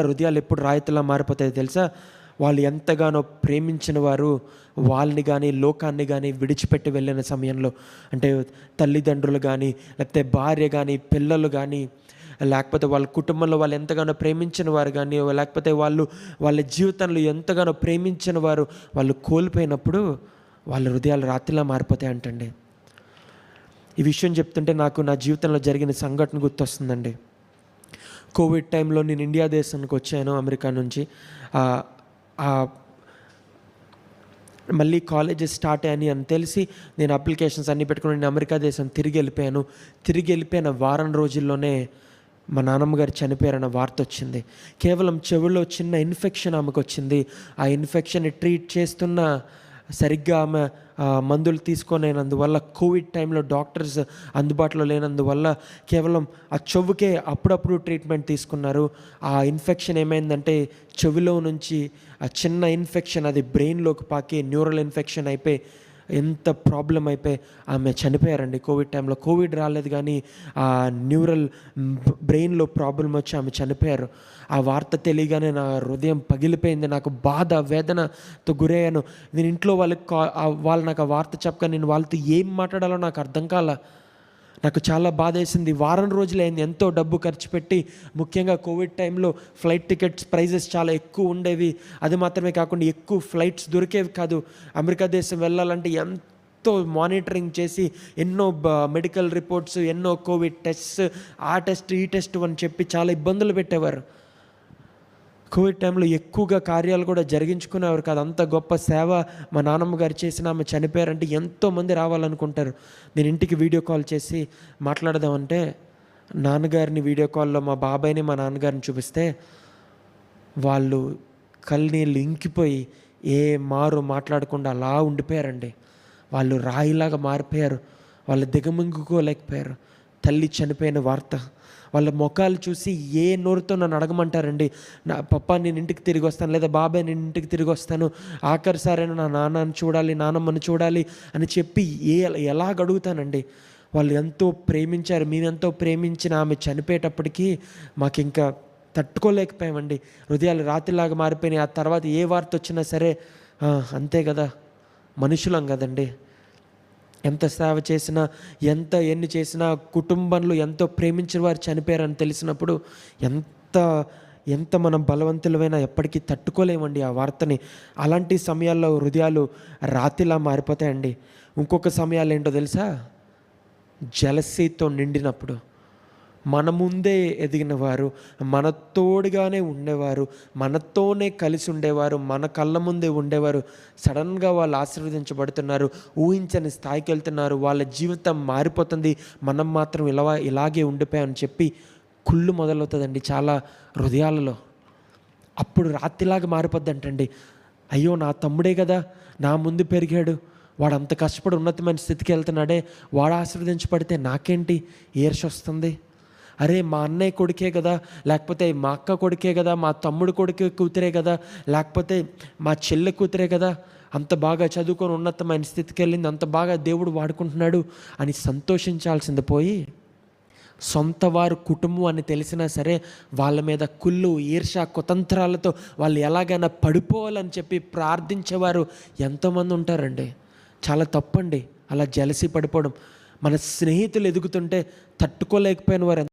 హృదయాలు ఎప్పుడు రాయితీలా మారిపోతాయో తెలుసా? వాళ్ళు ఎంతగానో ప్రేమించిన వారు వాళ్ళని కానీ లోకాన్ని కానీ విడిచిపెట్టి వెళ్ళిన సమయంలో అంటే తల్లిదండ్రులు కానీ లేకపోతే భార్య కానీ పిల్లలు కానీ లేకపోతే వాళ్ళ కుటుంబంలో వాళ్ళు ఎంతగానో ప్రేమించిన వారు కానీ లేకపోతే వాళ్ళు వాళ్ళ జీవితంలో ఎంతగానో ప్రేమించిన వారు వాళ్ళు కోల్పోయినప్పుడు వాళ్ళ హృదయాలు రాత్రిలా మారిపోతాయి అంటండి. ఈ విషయం చెప్తుంటే నాకు నా జీవితంలో జరిగిన సంఘటన గుర్తొస్తుందండి. కోవిడ్ టైంలో నేను ఇండియా దేశానికి వచ్చాను అమెరికా నుంచి. ఆ, మళ్ళీ కాలేజెస్ స్టార్ట్ అయ్యాయని అని తెలిసి నేను అప్లికేషన్స్ అన్నీ పెట్టుకుని నేను అమెరికా దేశం తిరిగి వెళ్ళిపోయాను. తిరిగి వెళ్ళిపోయిన వారం రోజుల్లోనే మా నాన్నమ్మ గారు చనిపోయారన్న వార్త వచ్చింది. కేవలం చెవుల్లో చిన్న ఇన్ఫెక్షన్ ఆమెకు వచ్చింది. ఆ ఇన్ఫెక్షన్ ట్రీట్ చేస్తున్న సరిగ్గా ఆమె మందులు తీసుకోలేనందువల్ల కోవిడ్ టైంలో డాక్టర్స్ అందుబాటులో లేనందువల్ల కేవలం ఆ చెవుకే అప్పుడప్పుడు ట్రీట్మెంట్ తీసుకున్నారు. ఆ ఇన్ఫెక్షన్ ఏమైందంటే చెవిలో నుంచి ఆ చిన్న ఇన్ఫెక్షన్ అది బ్రెయిన్లోకి పాకి న్యూరల్ ఇన్ఫెక్షన్ అయిపోయి ఎంత ప్రాబ్లం అయిపోయి ఆమె చనిపోయారండి. కోవిడ్ టైంలో కోవిడ్ రాలేదు కానీ ఆ న్యూరల్ బ్రెయిన్లో ప్రాబ్లం వచ్చి ఆమె చనిపోయారు. ఆ వార్త తెలియగానే నా హృదయం పగిలిపోయింది నాకు బాధ వేదనతో గురయ్యాను. నేను ఇంట్లో వాళ్ళకి కా- వాళ్ళు నాకు ఆ వార్త చెప్పగా నేను వాళ్ళతో ఏం మాట్లాడాలో నాకు అర్థం కాల నాకు చాలా బాధ వేసింది వారం రోజులైంది. ఎంతో డబ్బు ఖర్చు పెట్టి ముఖ్యంగా కోవిడ్ టైంలో ఫ్లైట్ టికెట్స్ ప్రైజెస్ చాలా ఎక్కువ ఉండేవి. అది మాత్రమే కాకుండా ఎక్కువ ఫ్లైట్స్ దొరికేవి కాదు. అమెరికా దేశం వెళ్ళాలంటే ఎంతో మానిటరింగ్ చేసి ఎన్నో మెడికల్ రిపోర్ట్స్ ఎన్నో కోవిడ్ టెస్ట్స్ ఆ టెస్ట్ ఈ టెస్ట్ అని చెప్పి చాలా ఇబ్బందులు పెట్టేవారు. కోవిడ్ టైంలో ఎక్కువగా కార్యాలు కూడా జరిగించుకునేవారు కాదు. అంత గొప్ప సేవ మా నాన్నమ్మ గారు చేసిన ఆమె చనిపోయారంటే ఎంతోమంది రావాలనుకుంటారు. నేను ఇంటికి వీడియో కాల్ చేసి మాట్లాడదామంటే నాన్నగారిని వీడియో కాల్లో మా బాబాయ్ని మా నాన్నగారిని చూపిస్తే వాళ్ళు కళ్ళనీళ్ళు ఇంకిపోయి ఏ మారు మాట్లాడకుండా అలా ఉండిపోయారండి. వాళ్ళు రాయిలాగా మారిపోయారు. వాళ్ళు దిగమింగుకోలేకపోయారు. తల్లి చనిపోయిన వార్త. వాళ్ళ ముఖాలు చూసి ఏ నోరుతో నన్ను అడగమంటారండి? నా పప్ప నేను ఇంటికి తిరిగి వస్తాను లేదా బాబాయ్ నేను ఇంటికి తిరిగి వస్తాను. ఆఖరిసారైనా నా నాన్నని చూడాలి నాన్నమ్మని చూడాలి అని చెప్పి ఏ ఎలాగ అడుగుతానండి? వాళ్ళు ఎంతో ప్రేమించారు. మేమెంతో ప్రేమించిన ఆమె చనిపోయేటప్పటికీ మాకు ఇంకా తట్టుకోలేకపోయామండి. హృదయాలు రాత్రిలాగా మారిపోయినాయి. ఆ తర్వాత ఏ వార్త వచ్చినా సరే అంతే కదా. మనుషులం కదండి. ఎంత సేవ చేసినా ఎంత ఎన్ని చేసినా కుటుంబంలో ఎంతో ప్రేమించిన వారు చనిపోయారని తెలిసినప్పుడు ఎంత ఎంత మనం బలవంతులమైనా ఎప్పటికీ తట్టుకోలేమండి ఆ వార్తని. అలాంటి సమయాల్లో హృదయాలు రాతిలా మారిపోతాయండి. ఇంకొక సమయాలు ఏంటో తెలుసా? జలసీతో నిండినప్పుడు. మన ముందే ఎదిగిన వారు మన తోడుగానే ఉండేవారు మనతోనే కలిసి ఉండేవారు మన కళ్ళ ముందే ఉండేవారు. సడన్గా వాళ్ళు ఆశీర్వదించబడుతున్నారు ఊహించని స్థాయికి వెళ్తున్నారు వాళ్ళ జీవితం మారిపోతుంది మనం మాత్రం ఇలా ఇలాగే ఉండిపోయామని చెప్పి కుళ్ళు మొదలవుతుందండి చాలా హృదయాలలో. అప్పుడు రాత్రిలాగా మారిపోద్దంటండి. అయ్యో నా తమ్ముడే కదా నా ముందు పెరిగాడు వాడు అంత కష్టపడి ఉన్నతమైన స్థితికి వెళ్తున్నాడే వాడు ఆశీర్వదించబడితే నాకేంటి ఏర్షొస్తుంది వస్తుంది? అరే మా అన్నయ్య కొడుకే కదా లేకపోతే మా అక్క కొడుకే కదా మా తమ్ముడు కొడుకే కూతురే కదా లేకపోతే మా చెల్లె కూతురే కదా అంత బాగా చదువుకొని ఉన్నతమైన స్థితికి వెళ్ళింది అంత బాగా దేవుడు వాడుకుంటున్నాడు అని సంతోషించాల్సింది పోయి సొంత వారు కుటుంబం అని తెలిసినా సరే వాళ్ళ మీద కుళ్ళు ఈర్ష కుతంత్రాలతో వాళ్ళు ఎలాగైనా పడిపోవాలని చెప్పి ప్రార్థించేవారు ఎంతోమంది ఉంటారండి. చాలా తప్పండి అలా జలసి పడిపోవడం. మన స్నేహితులు ఎదుగుతుంటే తట్టుకోలేకపోయిన వారు